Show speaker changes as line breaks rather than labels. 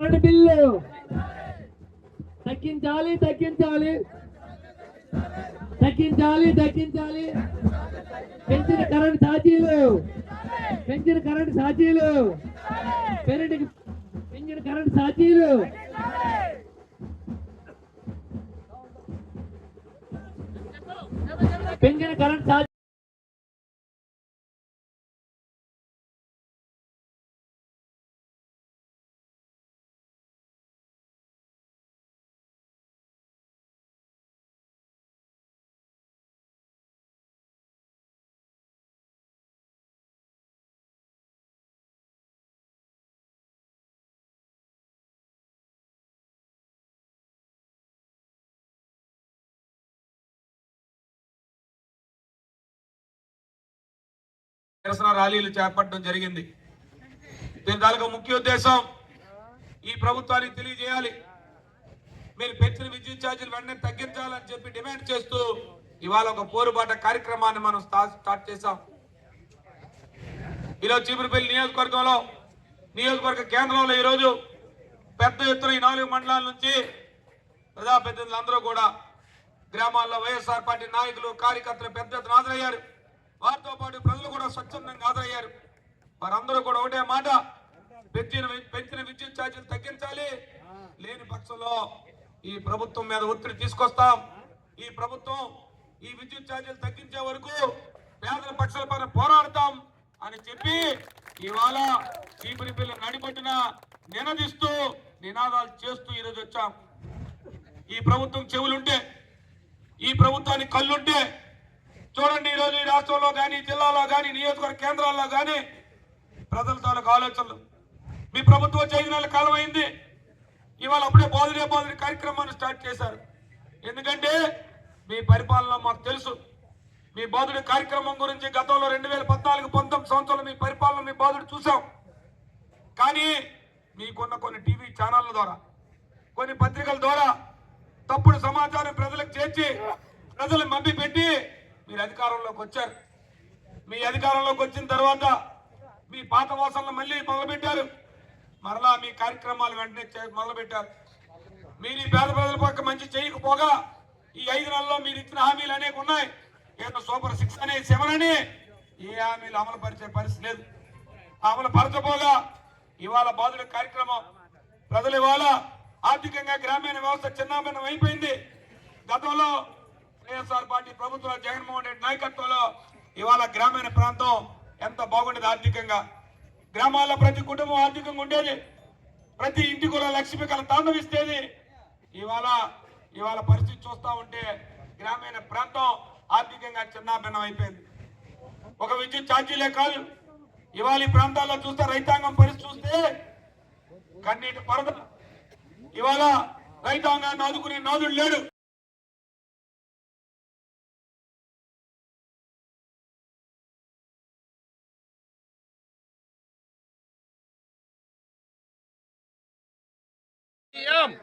Bill తగ్గించాలి తగ్గించాలి. తగ్గించాలి తగ్గించాలి. పెంచిన కరెంట్ ఛార్జీలు. పెంచిన కరెంట్ ఛార్జీలు. పెరటికి పెంచిన కరెంట్ ఛార్జీలు. పెంచిన కరెంట్ ఛార్జీ
నిరసన ర్యాలీలు చేపట్టడం జరిగింది. దీని తాలూకా ముఖ్య ఉద్దేశం ఈ ప్రభుత్వానికి తెలియజేయాలి. మీరు పెంచిన విద్యుత్ ఛార్జీలు వెంటనే తగ్గించాలని చెప్పి డిమాండ్ చేస్తూ ఇవాళ ఒక పోరుబాట కార్యక్రమాన్ని మనం స్టార్ట్ చేశాం. ఈరోజు చీపురుపల్లి నియోజకవర్గంలో నియోజకవర్గ కేంద్రంలో ఈరోజు పెద్ద ఎత్తున ఈ నాలుగు మండలాల నుంచి ప్రజాప్రతినిధులు అందరూ కూడా గ్రామాల్లో వైఎస్ఆర్ పార్టీ నాయకులు కార్యకర్తలు పెద్ద ఎత్తున హాజరయ్యారు. వారితో పాటు ప్రజలు కూడా స్వచ్ఛందంగా హాజరయ్యారు. వారందరూ కూడా ఒకటే మాట పెంచిన పెంచిన విద్యుత్ ఛార్జీలు తగ్గించాలి. లేని పక్షంలో ఈ ప్రభుత్వం మీద ఒత్తిడి తీసుకొస్తాం. ఈ ప్రభుత్వం ఈ విద్యుత్ ఛార్జీలు తగ్గించే వరకు పేదల పక్షాల పైన పోరాడతాం అని చెప్పి ఇవాళ చీపురి పిల్ల నడిపట్టిన నినదిస్తూ నినాదాలు చేస్తూ ఈరోజు వచ్చాం. ఈ ప్రభుత్వం చెవులుంటే ఈ ప్రభుత్వానికి కళ్ళుంటే చూడండి ఈరోజు ఈ రాష్ట్రంలో కానీ జిల్లాలో కానీ నియోజకవర్గ కేంద్రాల్లో కానీ ప్రజల తాలూకు ఆలోచనలు. మీ ప్రభుత్వం చేసిన కాలం అయింది. ఇవాళ అప్పుడే బోధనే బోధన కార్యక్రమాన్ని స్టార్ట్ చేశారు. ఎందుకంటే మీ పరిపాలన మాకు తెలుసు. మీ బోధుడి కార్యక్రమం గురించి గతంలో రెండు వేల పద్నాలుగు పంతొమ్మిది సంవత్సరాలు మీ పరిపాలన మీ బోధుడు చూసాం కానీ మీకున్న కొన్ని టీవీ ఛానళ్ళ ద్వారా కొన్ని పత్రికల ద్వారా తప్పుడు సమాచారం ప్రజలకు చేర్చి ప్రజలు మభ్య పెట్టి మీరు అధికారంలోకి వచ్చారు. మీ అధికారంలోకి వచ్చిన తర్వాత మీ పాత వాసనలు మళ్ళీ మొదలుపెట్టారు. మరలా మీ కార్యక్రమాలు వెంటనే చే- మొదలుపెట్టారు. మీరు ఈ పేద ప్రజల పక్క మంచి చేయకపోగా ఈ ఐదు నెలల్లో మీరు ఇచ్చిన హామీలు అనేక ఉన్నాయి. ఏదో సూపర్ సిక్స్ అనే సెవెన్ అని ఏ హామీలు అమలు పరిచే పరిస్థితి లేదు. అమలు పరచపోగా ఇవాళ బాధుల కార్యక్రమం. ప్రజలు ఇవాళ ఆర్థికంగా గ్రామీణ వ్యవస్థ చిన్నాభిన్నం అయిపోయింది. గతంలో వైఎస్ఆర్ పార్టీ ప్రభుత్వం జగన్మోహన్ రెడ్డి నాయకత్వంలో ఇవాళ గ్రామీణ ప్రాంతం ఎంత బాగుండేది ఆర్థికంగా. గ్రామాల్లో ప్రతి కుటుంబం ఆర్థికంగా ఉండేది. ప్రతి ఇంటి కూడా లక్ష్మి కల తాండవిస్తేది ఇవాళ ఇవాళ పరిస్థితి చూస్తా ఉంటే గ్రామీణ ప్రాంతం ఆర్థికంగా చిన్నాభిన్నం అయిపోయింది. ఒక విద్యుత్ ఛార్జీలే కాదు. ఇవాళ ఈ ప్రాంతాల్లో చూస్తే రైతాంగం పరిస్థితి చూస్తే కన్నీటి పరద. ఇవాళ రైతాంగాన్ని ఆదుకునే నాదుడు లేడు.
Yum!